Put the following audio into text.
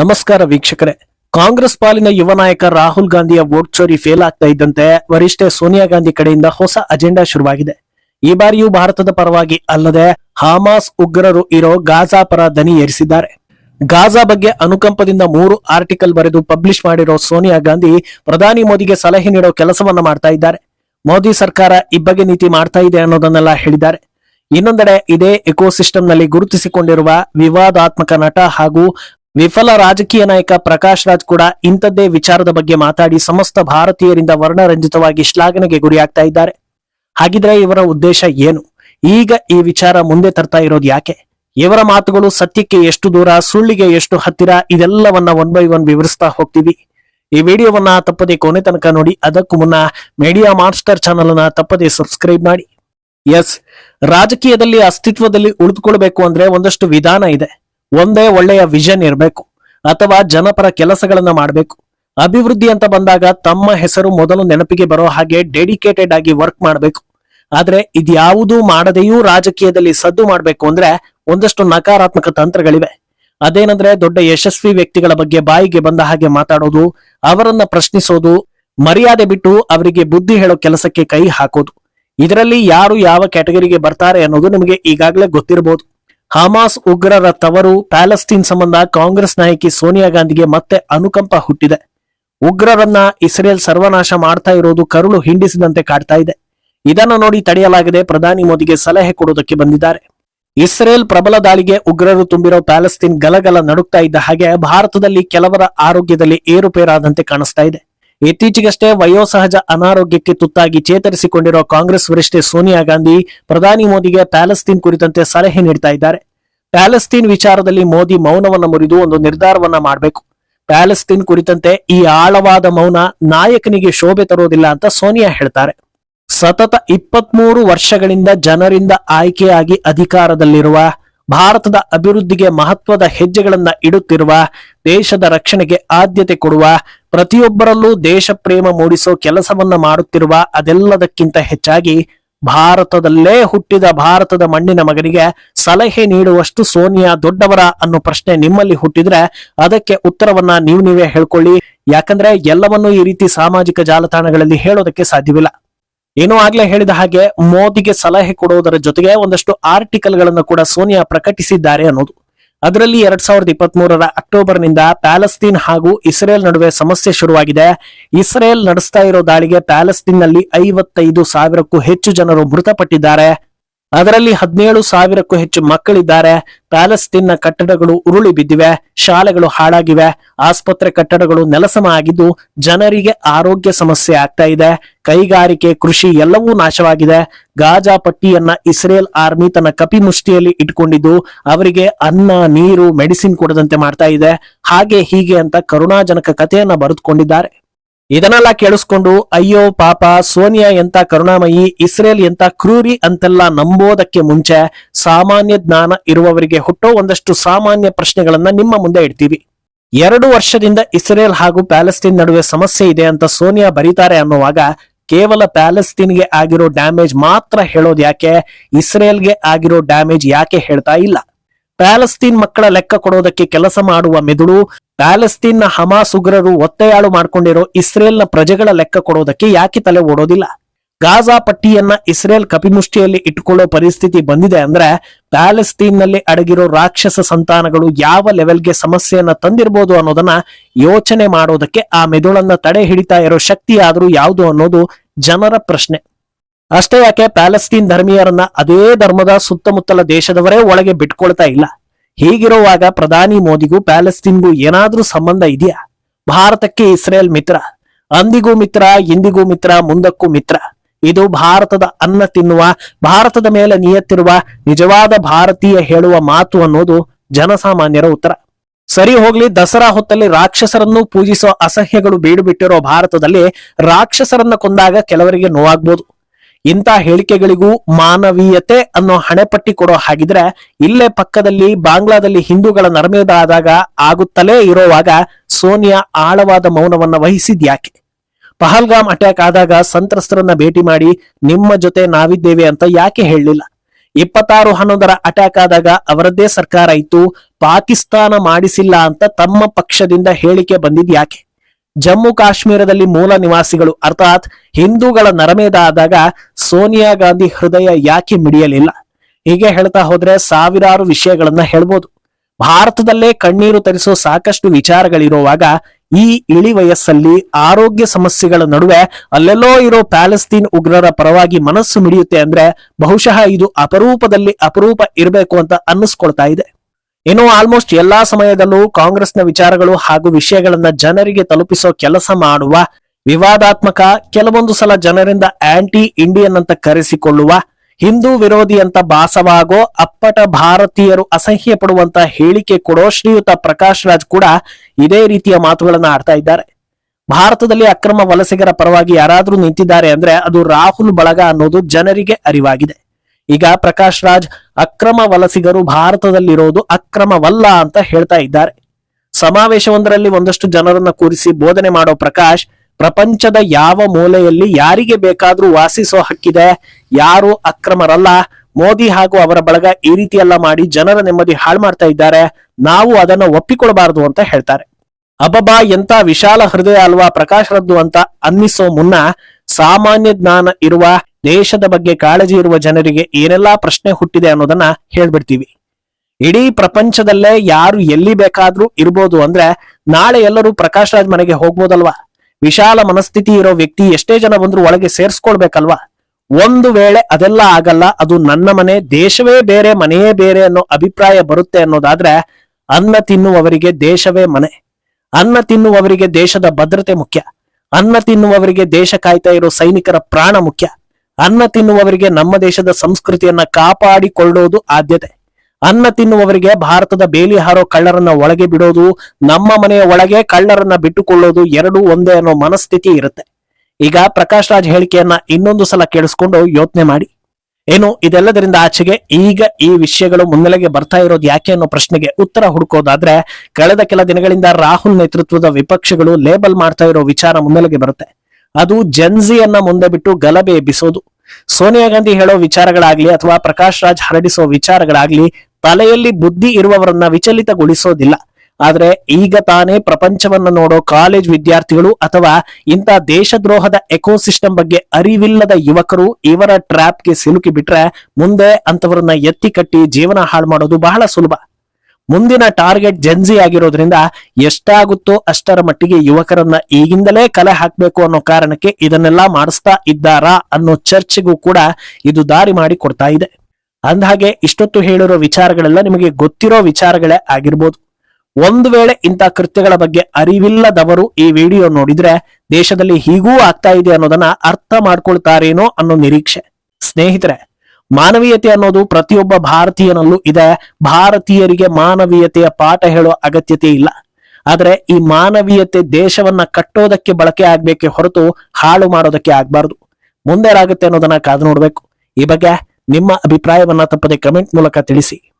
ನಮಸ್ಕಾರ ವೀಕ್ಷಕರೇ. ಕಾಂಗ್ರೆಸ್ ಪಾಲಿನ ಯುವ ನಾಯಕ ರಾಹುಲ್ ಗಾಂಧಿಯ ವೋಟ್ ಚೋರಿ ಫೇಲ್ ಆಗ್ತಾ ಇದ್ದಂತೆ ವರಿಷ್ಠೆ ಸೋನಿಯಾ ಗಾಂಧಿ ಕಡೆಯಿಂದ ಹೊಸ ಅಜೆಂಡಾ ಶುರುವಾಗಿದೆ. ಈ ಬಾರಿಯೂ ಭಾರತದ ಪರವಾಗಿ ಅಲ್ಲದೆ ಹಾಮಾಸ್ ಉಗ್ರರು ಇರೋ ಗಾಜಾ ಪರ ದನಿ ಏರಿಸಿದ್ದಾರೆ. ಗಾಜಾ ಬಗ್ಗೆ ಅನುಕಂಪದಿಂದ ಮೂರು ಆರ್ಟಿಕಲ್ ಬರೆದು ಪಬ್ಲಿಷ್ ಮಾಡಿರೋ ಸೋನಿಯಾ ಗಾಂಧಿ ಪ್ರಧಾನಿ ಮೋದಿಗೆ ಸಲಹೆ ನೀಡೋ ಕೆಲಸವನ್ನ ಮಾಡ್ತಾ ಇದ್ದಾರೆ. ಮೋದಿ ಸರ್ಕಾರ ಇಬ್ಬಗೆ ನೀತಿ ಮಾಡ್ತಾ ಇದೆ ಅನ್ನೋದನ್ನೆಲ್ಲ ಹೇಳಿದ್ದಾರೆ. ಇನ್ನೊಂದೆಡೆ ಇದೇ ಎಕೋಸಿಸ್ಟಮ್ನಲ್ಲಿ ಗುರುತಿಸಿಕೊಂಡಿರುವ ವಿವಾದಾತ್ಮಕ ನಟ ಹಾಗೂ ವಿಫಲ ರಾಜಕೀಯ ನಾಯಕ ಪ್ರಕಾಶ್ ರಾಜ್ ಕೂಡ ಇಂಥದ್ದೇ ವಿಚಾರದ ಬಗ್ಗೆ ಮಾತಾಡಿ ಸಮಸ್ತ ಭಾರತೀಯರಿಂದ ವರ್ಣರಂಜಿತವಾಗಿ ಶ್ಲಾಘನೆಗೆ ಗುರಿಯಾಗ್ತಾ ಇದ್ದಾರೆ. ಹಾಗಿದ್ರೆ ಇವರ ಉದ್ದೇಶ ಏನು? ಈಗ ಈ ವಿಚಾರ ಮುಂದೆ ತರ್ತಾ ಇರೋದು ಯಾಕೆ? ಇವರ ಮಾತುಗಳು ಸತ್ಯಕ್ಕೆ ಎಷ್ಟು ದೂರ, ಸುಳ್ಳಿಗೆ ಎಷ್ಟು ಹತ್ತಿರ, ಇದೆಲ್ಲವನ್ನ ಒನ್ ಬೈ ಒನ್ ವಿವರಿಸ್ತಾ ಹೋಗ್ತೀವಿ. ಈ ವಿಡಿಯೋವನ್ನ ತಪ್ಪದೆ ಕೊನೆ ತನಕ ನೋಡಿ, ಅದಕ್ಕೂ ಮುನ್ನ ಮೀಡಿಯಾ ಮಾಸ್ಟರ್ ಚಾನಲ್ ಅನ್ನ ತಪ್ಪದೆ ಸಬ್ಸ್ಕ್ರೈಬ್ ಮಾಡಿ. ಎಸ್ ರಾಜಕೀಯದಲ್ಲಿ ಅಸ್ತಿತ್ವದಲ್ಲಿ ಉಳಿದುಕೊಳ್ಬೇಕು ಅಂದ್ರೆ ಒಂದಷ್ಟು ವಿಧಾನ ಇದೆ. ಒಂದೇ ಒಳ್ಳೆಯ ವಿಷನ್ ಇರಬೇಕು ಅಥವಾ ಜನಪರ ಕೆಲಸಗಳನ್ನ ಮಾಡಬೇಕು. ಅಭಿವೃದ್ಧಿ ಅಂತ ಬಂದಾಗ ತಮ್ಮ ಹೆಸರು ಮೊದಲು ನೆನಪಿಗೆ ಬರೋ ಹಾಗೆ ಡೆಡಿಕೇಟೆಡ್ ಆಗಿ ವರ್ಕ್ ಮಾಡಬೇಕು. ಆದ್ರೆ ಇದ್ಯಾವುದೂ ಮಾಡದೆಯೂ ರಾಜಕೀಯದಲ್ಲಿ ಸದ್ದು ಮಾಡಬೇಕು ಅಂದ್ರೆ ಒಂದಷ್ಟು ನಕಾರಾತ್ಮಕ ತಂತ್ರಗಳಿವೆ. ಅದೇನಂದ್ರೆ ದೊಡ್ಡ ಯಶಸ್ವಿ ವ್ಯಕ್ತಿಗಳ ಬಗ್ಗೆ ಬಾಯಿಗೆ ಬಂದ ಹಾಗೆ ಮಾತಾಡೋದು, ಅವರನ್ನ ಪ್ರಶ್ನಿಸೋದು, ಮರ್ಯಾದೆ ಬಿಟ್ಟು ಅವರಿಗೆ ಬುದ್ಧಿ ಹೇಳೋ ಕೆಲಸಕ್ಕೆ ಕೈ ಹಾಕೋದು. ಇದರಲ್ಲಿ ಯಾರು ಯಾವ ಕ್ಯಾಟಗರಿಗೆ ಬರ್ತಾರೆ ಅನ್ನೋದು ನಿಮಗೆ ಈಗಾಗಲೇ ಗೊತ್ತಿರಬಹುದು ಹಮಾಸ್ ಉಗ್ರರ ತವರು ಪ್ಯಾಲೆಸ್ತೀನ್ ಸಂಬಂಧ ಕಾಂಗ್ರೆಸ್ ನಾಯಕಿ ಸೋನಿಯಾ ಗಾಂಧಿಗೆ ಮತ್ತೆ ಅನುಕಂಪ ಹುಟ್ಟಿದೆ. ಉಗ್ರರನ್ನ ಇಸ್ರೇಲ್ ಸರ್ವನಾಶ ಮಾಡ್ತಾ ಇರೋದು ಕರುಳು ಹಿಂಡಿಸಿದಂತೆ ಕಾಡ್ತಾ ಇದೆ. ಇದನ್ನು ನೋಡಿ ತಡೆಯಲಾಗದೆ ಪ್ರಧಾನಿ ಮೋದಿಗೆ ಸಲಹೆ ಕೊಡೋದಕ್ಕೆ ಬಂದಿದ್ದಾರೆ. ಇಸ್ರೇಲ್ ಪ್ರಬಲ ದಾಳಿಗೆ ಉಗ್ರರು ತುಂಬಿರೋ ಪ್ಯಾಲೆಸ್ತೀನ್ ಗಲಗಲ ನಡುಕ್ತಾ ಇದ್ದ ಹಾಗೆ ಭಾರತದಲ್ಲಿ ಕೆಲವರ ಆರೋಗ್ಯದಲ್ಲಿ ಏರುಪೇರಾದಂತೆ ಕಾಣಿಸ್ತಾ ಇದೆ. ಇತ್ತೀಚೆಗಷ್ಟೇ ವಯೋಸಹಜ ಅನಾರೋಗ್ಯಕ್ಕೆ ತುತ್ತಾಗಿ ಚೇತರಿಸಿಕೊಂಡಿರುವ ಕಾಂಗ್ರೆಸ್ ವರಿಷ್ಠೆ ಸೋನಿಯಾ ಗಾಂಧಿ ಪ್ರಧಾನಿ ಮೋದಿಗೆ ಪ್ಯಾಲೆಸ್ತೀನ್ ಕುರಿತಂತೆ ಸಲಹೆ ನೀಡ್ತಾ ಇದ್ದಾರೆ. ಪ್ಯಾಲೆಸ್ತೀನ್ ವಿಚಾರದಲ್ಲಿ ಮೋದಿ ಮೌನವನ್ನ ಮುರಿದು ಒಂದು ನಿರ್ಧಾರವನ್ನ ಮಾಡಬೇಕು. ಪ್ಯಾಲೆಸ್ತೀನ್ ಕುರಿತಂತೆ ಈ ಆಳವಾದ ಮೌನ ನಾಯಕನಿಗೆ ಶೋಭೆ ತರೋದಿಲ್ಲ ಅಂತ ಸೋನಿಯಾ ಹೇಳ್ತಾರೆ. ಸತತ ಇಪ್ಪತ್ಮೂರು ವರ್ಷಗಳಿಂದ ಜನರಿಂದ ಆಯ್ಕೆಯಾಗಿ ಅಧಿಕಾರದಲ್ಲಿರುವ ಭಾರತದ ಅಭಿವೃದ್ಧಿಗೆ ಮಹತ್ವದ ಹೆಜ್ಜೆಗಳನ್ನ ಇಡುತ್ತಿರುವ, ದೇಶದ ರಕ್ಷಣೆಗೆ ಆದ್ಯತೆ ಕೊಡುವ, ಪ್ರತಿಯೊಬ್ಬರಲ್ಲೂ ದೇಶ ಪ್ರೇಮ ಮೂಡಿಸೋ ಕೆಲಸವನ್ನ ಮಾಡುತ್ತಿರುವ ಅದೆಲ್ಲದಕ್ಕಿಂತ ಹೆಚ್ಚಾಗಿ ಭಾರತದಲ್ಲೇ ಹುಟ್ಟಿದ ಭಾರತದ ಮಣ್ಣಿನ ಮಗನಿಗೆ ಸಲಹೆ ನೀಡುವಷ್ಟು ಸೋನಿಯಾ ದೊಡ್ಡವರ ಅನ್ನೋ ಪ್ರಶ್ನೆ ನಿಮ್ಮಲ್ಲಿ ಹುಟ್ಟಿದ್ರೆ ಅದಕ್ಕೆ ಉತ್ತರವನ್ನ ನೀವು ನೀವೇ ಹೇಳ್ಕೊಳ್ಳಿ. ಯಾಕಂದ್ರೆ ಎಲ್ಲವನ್ನೂ ಈ ರೀತಿ ಸಾಮಾಜಿಕ ಜಾಲತಾಣಗಳಲ್ಲಿ ಹೇಳೋದಕ್ಕೆ ಸಾಧ್ಯವಿಲ್ಲ. ಏನೋ ಆಗ್ಲೇ ಹೇಳಿದ ಹಾಗೆ ಮೋದಿಗೆ ಸಲಹೆ ಕೊಡುವುದರ ಜೊತೆಗೆ ಒಂದಷ್ಟು ಆರ್ಟಿಕಲ್ಗಳನ್ನು ಕೂಡ ಸೋನಿಯಾ ಪ್ರಕಟಿಸಿದ್ದಾರೆ ಅನ್ನೋದು. ಅದರಲ್ಲಿ ಎರಡ್ ಸಾವಿರದ ಇಪ್ಪತ್ತ್ ಮೂರರ ಅಕ್ಟೋಬರ್ನಿಂದ ಪ್ಯಾಲೆಸ್ತೀನ್ ಹಾಗೂ ಇಸ್ರೇಲ್ ನಡುವೆ ಸಮಸ್ಯೆ ಶುರುವಾಗಿದೆ. ಇಸ್ರೇಲ್ ನಡೆಸ್ತಾ ಇರೋ ದಾಳಿಗೆ ಪ್ಯಾಲೆಸ್ತೀನ್ನಲ್ಲಿ ಐವತ್ತೈದು ಸಾವಿರಕ್ಕೂ ಹೆಚ್ಚು ಜನರು ಮೃತಪಟ್ಟಿದ್ದಾರೆ. ಅದರಲ್ಲಿ ಹದಿನೇಳು ಸಾವಿರಕ್ಕೂ ಹೆಚ್ಚು ಮಕ್ಕಳಿದ್ದಾರೆ. ಪ್ಯಾಲೆಸ್ತೀನ್ನ ಕಟ್ಟಡಗಳು ಉರುಳಿ ಬಿದ್ದಿವೆ. ಶಾಲೆಗಳು ಹಾಳಾಗಿವೆ. ಆಸ್ಪತ್ರೆ ಕಟ್ಟಡಗಳು ನೆಲಸಮ ಆಗಿದ್ದು ಜನರಿಗೆ ಆರೋಗ್ಯ ಸಮಸ್ಯೆ ಆಗ್ತಾ ಇದೆ. ಕೈಗಾರಿಕೆ, ಕೃಷಿ ಎಲ್ಲವೂ ನಾಶವಾಗಿದೆ. ಗಾಜಾ ಪಟ್ಟಿಯನ್ನ ಇಸ್ರೇಲ್ ಆರ್ಮಿ ತನ್ನ ಕಪಿ ಮುಷ್ಟಿಯಲ್ಲಿ ಇಟ್ಕೊಂಡಿದ್ದು ಅವರಿಗೆ ಅನ್ನ, ನೀರು, ಮೆಡಿಸಿನ್ ಕೊಡದಂತೆ ಮಾಡ್ತಾ ಇದೆ. ಹಾಗೆ ಹೀಗೆ ಅಂತ ಕರುಣಾಜನಕ ಕಥೆಯನ್ನ ಬರೆದುಕೊಂಡಿದ್ದಾರೆ. ಇದನ್ನೆಲ್ಲ ಕೇಳಿಸ್ಕೊಂಡು, ಅಯ್ಯೋ, ಪಾಪ, ಸೋನಿಯಾ ಎಂತ ಕರುಣಾಮಯಿ, ಇಸ್ರೇಲ್ ಎಂತ ಕ್ರೂರಿ ಅಂತೆಲ್ಲ ನಂಬೋದಕ್ಕೆ ಮುಂಚೆ ಸಾಮಾನ್ಯ ಜ್ಞಾನ ಇರುವವರಿಗೆ ಹುಟ್ಟೋ ಒಂದಷ್ಟು ಸಾಮಾನ್ಯ ಪ್ರಶ್ನೆಗಳನ್ನ ನಿಮ್ಮ ಮುಂದೆ ಇಡ್ತೀವಿ. ಎರಡು ವರ್ಷದಿಂದ ಇಸ್ರೇಲ್ ಹಾಗೂ ಪ್ಯಾಲೆಸ್ತೀನ್ ನಡುವೆ ಸಮಸ್ಯೆ ಇದೆ ಅಂತ ಸೋನಿಯಾ ಬರೀತಾರೆ ಅನ್ನುವಾಗ ಕೇವಲ ಪ್ಯಾಲೆಸ್ತೀನ್ಗೆ ಆಗಿರೋ ಡ್ಯಾಮೇಜ್ ಮಾತ್ರ ಹೇಳೋದು ಯಾಕೆ ಇಸ್ರೇಲ್ಗೆ ಆಗಿರೋ ಡ್ಯಾಮೇಜ್ ಯಾಕೆ ಹೇಳ್ತಾ ಇಲ್ಲ? ಪ್ಯಾಲೆಸ್ತೀನ್ ಮಕ್ಕಳ ಲೆಕ್ಕ ಕೊಡೋದಕ್ಕೆ ಕೆಲಸ ಮಾಡುವ ಮೆದುಳು, ಪ್ಯಾಲೆಸ್ತೀನ್ನ ಹಮಾಸ್ ಉಗ್ರರು ಒತ್ತೆಯಾಳು ಮಾಡ್ಕೊಂಡಿರೋ ಇಸ್ರೇಲ್ನ ಪ್ರಜೆಗಳ ಲೆಕ್ಕ ಕೊಡೋದಕ್ಕೆ ಯಾಕೆ ತಲೆ ಓಡೋದಿಲ್ಲ? ಗಾಜಾ ಪಟ್ಟಿಯನ್ನ ಇಸ್ರೇಲ್ ಕಪಿಮುಷ್ಟಿಯಲ್ಲಿ ಇಟ್ಟುಕೊಳ್ಳೋ ಪರಿಸ್ಥಿತಿ ಬಂದಿದೆ ಅಂದ್ರೆ ಪ್ಯಾಲೆಸ್ತೀನ್ನಲ್ಲಿ ಅಡಗಿರೋ ರಾಕ್ಷಸ ಸಂತಾನಗಳು ಯಾವ ಲೆವೆಲ್ಗೆ ಸಮಸ್ಯೆಯನ್ನ ತಂದಿರಬಹುದು ಅನ್ನೋದನ್ನ ಯೋಚನೆ ಮಾಡೋದಕ್ಕೆ ಆ ಮೆದುಳನ್ನ ತಡೆ ಹಿಡಿತಾ ಇರೋ ಶಕ್ತಿ ಆದ್ರೂ ಯಾವುದು ಅನ್ನೋದು ಜನರ ಪ್ರಶ್ನೆ. ಅಷ್ಟೇ ಯಾಕೆ ಪ್ಯಾಲೆಸ್ತೀನ್ ಧರ್ಮೀಯರನ್ನ ಅದೇ ಧರ್ಮದ ಸುತ್ತಮುತ್ತಲ ದೇಶದವರೇ ಒಳಗೆ ಬಿಟ್ಕೊಳ್ತಾ ಇಲ್ಲ. ಹೀಗಿರುವಾಗ ಪ್ರಧಾನಿ ಮೋದಿಗೂ ಪ್ಯಾಲೆಸ್ತೀನ್ಗೂ ಏನಾದ್ರೂ ಸಂಬಂಧ ಇದೆಯಾ? ಭಾರತಕ್ಕೆ ಇಸ್ರೇಲ್ ಮಿತ್ರ. ಅಂದಿಗೂ ಮಿತ್ರ, ಇಂದಿಗೂ ಮಿತ್ರ, ಮುಂದಕ್ಕೂ ಮಿತ್ರ. ಇದು ಭಾರತದ ಅನ್ನ ತಿನ್ನುವ, ಭಾರತದ ಮೇಲೆ ನಿಯತ್ತಿರುವ, ನಿಜವಾದ ಭಾರತೀಯ ಹೇಳುವ ಮಾತು ಅನ್ನೋದು ಜನಸಾಮಾನ್ಯರ ಉತ್ತರ. ಸರಿ ಹೋಗ್ಲಿ, ದಸರಾ ಹೊತ್ತಲ್ಲಿ ರಾಕ್ಷಸರನ್ನು ಪೂಜಿಸೋ ಅಸಹ್ಯಗಳು ಬೀಡುಬಿಟ್ಟಿರೋ ಭಾರತದಲ್ಲಿ ರಾಕ್ಷಸರನ್ನ ಕೊಂದಾಗ ಕೆಲವರಿಗೆ ನೋವಾಗ್ಬೋದು. ಇಂಥ ಹೇಳಿಕೆಗಳಿಗೂ ಮಾನವೀಯತೆ ಅನ್ನೋ ಹಣೆಪಟ್ಟಿ ಕೊಡೋ ಹಾಗಿದ್ರೆ ಇಲ್ಲೇ ಪಕ್ಕದಲ್ಲಿ ಬಾಂಗ್ಲಾದಲ್ಲಿ ಹಿಂದೂಗಳ ನರಮೇದಾದಾಗ ಆಗುತ್ತಲೇ ಇರೋವಾಗ ಸೋನಿಯಾ ಆಳವಾದ ಮೌನವನ್ನ ವಹಿಸಿದ್ಯಾಕೆ? ಪಹಲ್ಗಾಮ್ ಅಟ್ಯಾಕ್ ಆದಾಗ ಸಂತ್ರಸ್ತರನ್ನ ಭೇಟಿ ಮಾಡಿ ನಿಮ್ಮ ಜೊತೆ ನಾವಿದ್ದೇವೆ ಅಂತ ಯಾಕೆ ಹೇಳಲಿಲ್ಲ? ಇಪ್ಪತ್ತಾರು ಹನ್ನೊಂದರ ಅಟ್ಯಾಕ್ ಆದಾಗ ಅವರದ್ದೇ ಸರ್ಕಾರ ಇತ್ತು, ಪಾಕಿಸ್ತಾನ ಮಾಡಿಸಿಲ್ಲ ಅಂತ ತಮ್ಮ ಪಕ್ಷದಿಂದ ಹೇಳಿಕೆ ಬಂದಿದ್ ಯಾಕೆ ಜಮ್ಮು ಕಾಶ್ಮೀರದಲ್ಲಿ ಮೂಲ ನಿವಾಸಿಗಳು ಅರ್ಥಾತ್ ಹಿಂದೂಗಳ ನರಮೇಧ ಆದಾಗ ಸೋನಿಯಾ ಗಾಂಧಿ ಹೃದಯ ಯಾಕೆ ಮಿಡಿಯಲಿಲ್ಲ? ಹೀಗೆ ಹೇಳ್ತಾ ಹೋದ್ರೆ ಸಾವಿರಾರು ವಿಷಯಗಳನ್ನ ಹೇಳ್ಬೋದು. ಭಾರತದಲ್ಲೇ ಕಣ್ಣೀರು ತರಿಸೋ ಸಾಕಷ್ಟು ವಿಚಾರಗಳಿರುವಾಗ ಈ ಇಳಿ ವಯಸ್ಸಲ್ಲಿ ಆರೋಗ್ಯ ಸಮಸ್ಯೆಗಳ ನಡುವೆ ಅಲ್ಲೆಲ್ಲೋ ಇರೋ ಪ್ಯಾಲೆಸ್ತೀನ್ ಉಗ್ರರ ಪರವಾಗಿ ಮನಸ್ಸು ಮಿಡಿಯುತ್ತೆ ಅಂದ್ರೆ ಬಹುಶಃ ಇದು ಅಪರೂಪದಲ್ಲಿ ಅಪರೂಪ ಇರಬೇಕು ಅಂತ ಅನ್ನಿಸ್ಕೊಳ್ತಾ ಇದೆ. ಇನ್ನು ಆಲ್ಮೋಸ್ಟ್ ಎಲ್ಲಾ ಸಮಯದಲ್ಲೂ ಕಾಂಗ್ರೆಸ್ನ ವಿಚಾರಗಳು ಹಾಗೂ ವಿಷಯಗಳನ್ನ ಜನರಿಗೆ ತಲುಪಿಸೋ ಕೆಲಸ ಮಾಡುವ, ವಿವಾದಾತ್ಮಕ, ಕೆಲವೊಂದು ಸಲ ಜನರಿಂದ ಆಂಟಿ ಇಂಡಿಯನ್ ಅಂತ ಕರೆಸಿಕೊಳ್ಳುವ, ಹಿಂದೂ ವಿರೋಧಿ ಅಂತ ಭಾಸವಾಗೋ, ಅಪ್ಪಟ ಭಾರತೀಯರು ಅಸಹ್ಯ ಪಡುವಂತ ಹೇಳಿಕೆ ಕೊಡೋ ಶ್ರೀಯುತ ಪ್ರಕಾಶ್ ರಾಜ್ ಕೂಡ ಇದೇ ರೀತಿಯ ಮಾತುಗಳನ್ನ ಆಡ್ತಾ ಇದ್ದಾರೆ. ಭಾರತದಲ್ಲಿ ಅಕ್ರಮ ವಲಸಿಗರ ಪರವಾಗಿ ಯಾರಾದ್ರೂ ನಿಂತಿದ್ದಾರೆ ಅಂದ್ರೆ ಅದು ರಾಹುಲ್ ಬಳಗ ಅನ್ನೋದು ಜನರಿಗೆ ಅರಿವಾಗಿದೆ. ಈಗ ಪ್ರಕಾಶ್ ರಾಜ್ ಅಕ್ರಮ ವಲಸಿಗರು ಭಾರತದಲ್ಲಿರೋದು ಅಕ್ರಮವಲ್ಲ ಅಂತ ಹೇಳ್ತಾ ಇದ್ದಾರೆ. ಸಮಾವೇಶವೊಂದರಲ್ಲಿ ಒಂದಷ್ಟು ಜನರನ್ನ ಕೂರಿಸಿ ಬೋಧನೆ ಮಾಡೋ ಪ್ರಕಾಶ್, ಪ್ರಪಂಚದ ಯಾವ ಮೂಲೆಯಲ್ಲಿ ಯಾರಿಗೆ ಬೇಕಾದ್ರೂ ವಾಸಿಸೋ ಹಕ್ಕಿದೆ, ಯಾರು ಅಕ್ರಮರಲ್ಲ, ಮೋದಿ ಹಾಗೂ ಅವರ ಬಳಗ ಈ ರೀತಿ ಎಲ್ಲ ಮಾಡಿ ಜನರ ನೆಮ್ಮದಿ ಹಾಳು ಮಾಡ್ತಾ ಇದ್ದಾರೆ, ನಾವು ಅದನ್ನ ಒಪ್ಪಿಕೊಳ್ಬಾರದು ಅಂತ ಹೇಳ್ತಾರೆ. ಅಬಬಾ ಎಂತ ವಿಶಾಲ ಹೃದಯ ಅಲ್ವಾ ಪ್ರಕಾಶ್ ರದ್ದು ಅಂತ ಅನ್ನಿಸೋ ಮುನ್ನ ಸಾಮಾನ್ಯ ಜ್ಞಾನ ಇರುವ ದೇಶದ ಬಗ್ಗೆ ಕಾಳಜಿ ಇರುವ ಜನರಿಗೆ ಏನೆಲ್ಲಾ ಪ್ರಶ್ನೆ ಹುಟ್ಟಿದೆ ಅನ್ನೋದನ್ನ ಹೇಳ್ಬಿಡ್ತೀವಿ. ಇಡೀ ಪ್ರಪಂಚದಲ್ಲೇ ಯಾರು ಎಲ್ಲಿ ಬೇಕಾದ್ರೂ ಇರ್ಬೋದು ಅಂದ್ರೆ ನಾಳೆ ಎಲ್ಲರೂ ಪ್ರಕಾಶ್ ರಾಜ್ ಮನೆಗೆ ಹೋಗ್ಬೋದಲ್ವಾ? ವಿಶಾಲ ಮನಸ್ಥಿತಿ ಇರೋ ವ್ಯಕ್ತಿ ಎಷ್ಟೇ ಜನ ಬಂದ್ರು ಒಳಗೆ ಸೇರ್ಸ್ಕೊಳ್ಬೇಕಲ್ವಾ? ಒಂದು ವೇಳೆ ಅದೆಲ್ಲ ಆಗಲ್ಲ, ಅದು ನನ್ನ ಮನೆ, ದೇಶವೇ ಬೇರೆ, ಮನೆಯೇ ಬೇರೆ ಅನ್ನೋ ಅಭಿಪ್ರಾಯ ಬರುತ್ತೆ ಅನ್ನೋದಾದ್ರೆ ಅನ್ನ ತಿನ್ನುವವರಿಗೆ ದೇಶವೇ ಮನೆ. ಅನ್ನ ತಿನ್ನುವವರಿಗೆ ದೇಶದ ಭದ್ರತೆ ಮುಖ್ಯ. ಅನ್ನ ತಿನ್ನುವವರಿಗೆ ದೇಶ ಕಾಯ್ತಾ ಇರೋ ಸೈನಿಕರ ಪ್ರಾಣ ಮುಖ್ಯ. ಅನ್ನ ತಿನ್ನುವವರಿಗೆ ನಮ್ಮ ದೇಶದ ಸಂಸ್ಕೃತಿಯನ್ನ ಕಾಪಾಡಿಕೊಳ್ಳೋದು ಆದ್ಯತೆ. ಅನ್ನ ತಿನ್ನುವವರಿಗೆ ಭಾರತದ ಬೇಲಿ ಹಾರೋ ಕಳ್ಳರನ್ನ ಒಳಗೆ ಬಿಡೋದು, ನಮ್ಮ ಮನೆಯ ಒಳಗೆ ಕಳ್ಳರನ್ನ ಬಿಟ್ಟುಕೊಳ್ಳೋದು ಎರಡೂ ಒಂದೇ ಅನ್ನೋ ಮನಸ್ಥಿತಿ ಇರುತ್ತೆ. ಈಗ ಪ್ರಕಾಶ್ ರಾಜ್ ಹೇಳಿಕೆಯನ್ನ ಇನ್ನೊಂದು ಸಲ ಕೇಳಿಸ್ಕೊಂಡು ಯೋಚನೆ ಮಾಡಿ. ಏನು, ಇದೆಲ್ಲದರಿಂದ ಆಚೆಗೆ ಈಗ ಈ ವಿಷಯಗಳು ಮುನ್ನೆಲೆಗೆ ಬರ್ತಾ ಇರೋದು ಯಾಕೆ ಅನ್ನೋ ಪ್ರಶ್ನೆಗೆ ಉತ್ತರ ಹುಡುಕೋದಾದ್ರೆ, ಕಳೆದ ಕೆಲ ದಿನಗಳಿಂದ ರಾಹುಲ್ ನೇತೃತ್ವದ ವಿಪಕ್ಷಗಳು ಲೇಬಲ್ ಮಾಡ್ತಾ ಇರೋ ವಿಚಾರ ಮುನ್ನೆಲೆಗೆ ಬರುತ್ತೆ. ಅದು ಜನ್ಜಿಯನ್ನ ಮುಂದೆ ಬಿಟ್ಟು ಗಲಭೆ ಎಬ್ಬಿಸೋದು. ಸೋನಿಯಾ ಗಾಂಧಿ ಹೇಳೋ ವಿಚಾರಗಳಾಗ್ಲಿ ಅಥವಾ ಪ್ರಕಾಶ್ ರಾಜ್ ಹರಡಿಸೋ ವಿಚಾರಗಳಾಗ್ಲಿ ತಲೆಯಲ್ಲಿ ಬುದ್ಧಿ ಇರುವವರನ್ನ ವಿಚಲಿತಗೊಳಿಸೋದಿಲ್ಲ. ಆದ್ರೆ ಈಗ ತಾನೇ ಪ್ರಪಂಚವನ್ನ ನೋಡೋ ಕಾಲೇಜ್ ವಿದ್ಯಾರ್ಥಿಗಳು ಅಥವಾ ಇಂಥ ದೇಶದ್ರೋಹದ ಎಕೋಸಿಸ್ಟಮ್ ಬಗ್ಗೆ ಅರಿವಿಲ್ಲದ ಯುವಕರು ಇವರ ಟ್ರ್ಯಾಪ್ಗೆ ಸಿಲುಕಿ ಬಿಟ್ರೆ ಮುಂದೆ ಅಂತವರನ್ನ ಎತ್ತಿ ಕಟ್ಟಿ ಜೀವನ ಹಾಳು ಮಾಡೋದು ಬಹಳ ಸುಲಭ. ಮುಂದಿನ ಟಾರ್ಗೆಟ್ ಜೆನ್ಜಿ ಆಗಿರೋದ್ರಿಂದ ಎಷ್ಟಾಗುತ್ತೋ ಅಷ್ಟರ ಮಟ್ಟಿಗೆ ಯುವಕರನ್ನ ಈಗಿಂದಲೇ ಕಲೆ ಹಾಕ್ಬೇಕು ಅನ್ನೋ ಕಾರಣಕ್ಕೆ ಇದನ್ನೆಲ್ಲ ಮಾಡಿಸ್ತಾ ಇದ್ದಾರಾ ಅನ್ನೋ ಚರ್ಚೆಗೂ ಕೂಡ ಇದು ದಾರಿ ಮಾಡಿ ಕೊಡ್ತಾ ಇದೆ. ಅಂದಹಾಗೆ ಇಷ್ಟೊತ್ತು ಹೇಳಿರೋ ವಿಚಾರಗಳೆಲ್ಲ ನಿಮಗೆ ಗೊತ್ತಿರೋ ವಿಚಾರಗಳೇ ಆಗಿರ್ಬೋದು. ಒಂದು ವೇಳೆ ಇಂಥ ಕೃತ್ಯಗಳ ಬಗ್ಗೆ ಅರಿವಿಲ್ಲದವರು ಈ ವಿಡಿಯೋ ನೋಡಿದ್ರೆ ದೇಶದಲ್ಲಿ ಹೀಗೂ ಆಗ್ತಾ ಇದೆ ಅನ್ನೋದನ್ನ ಅರ್ಥ ಮಾಡ್ಕೊಳ್ತಾರೇನೋ ಅನ್ನೋ ನಿರೀಕ್ಷೆ. ಸ್ನೇಹಿತರೆ ಮಾನವೀಯತೆ ಅನ್ನೋದು ಪ್ರತಿಯೊಬ್ಬ ಭಾರತೀಯನಲ್ಲೂ ಇದೆ. ಭಾರತೀಯರಿಗೆ ಮಾನವೀಯತೆಯ ಪಾಠ ಹೇಳೋ ಅಗತ್ಯತೆ ಇಲ್ಲ. ಆದ್ರೆ ಈ ಮಾನವೀಯತೆ ದೇಶವನ್ನ ಕಟ್ಟೋದಕ್ಕೆ ಬಳಕೆ ಆಗ್ಬೇಕೆ ಹೊರತು ಹಾಳು ಮಾಡೋದಕ್ಕೆ ಆಗ್ಬಾರ್ದು. ಮುಂದೇನಾಗುತ್ತೆ ಅನ್ನೋದನ್ನ ಕಾದು ನೋಡ್ಬೇಕು. ಈ ಬಗ್ಗೆ ನಿಮ್ಮ ಅಭಿಪ್ರಾಯವನ್ನ ತಪ್ಪದೆ ಕಮೆಂಟ್ ಮೂಲಕ ತಿಳಿಸಿ.